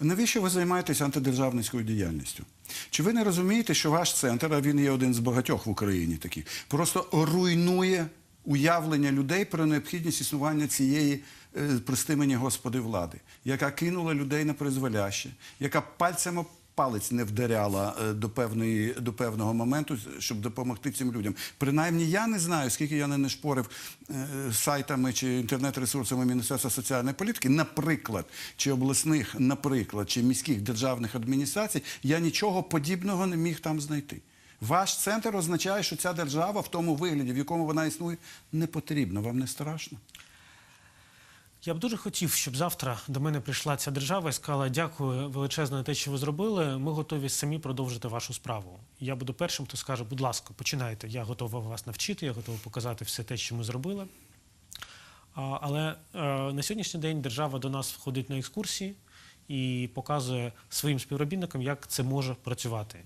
Навіщо ви займаєтесь антидержавницькою діяльністю? Чи ви не розумієте, що ваш центр, а він є один з багатьох в Україні таких, просто руйнує уявлення людей про необхідність існування цієї е, прости мені Господи влади, яка кинула людей на призволяще, яка пальцем об палець не вдаряла е, до, певної, до певного моменту, щоб допомогти цим людям. Принаймні, я не знаю, скільки я не нешпорив е, сайтами чи інтернет-ресурсами Міністерства соціальної політики, наприклад, чи обласних, наприклад, чи міських державних адміністрацій, я нічого подібного не міг там знайти. Ваш центр означає, що ця держава в тому вигляді, в якому вона існує, не потрібна. Вам не страшно? Я б дуже хотів, щоб завтра до мене прийшла ця держава і сказала дякую величезно за те, що ви зробили. Ми готові самі продовжити вашу справу. Я буду першим, хто скаже, будь ласка, починайте. Я готова вас навчити, я готова показати все те, що ми зробили. Але е, на сьогоднішній день держава до нас входить на екскурсії і показує своїм співробітникам, як це може працювати.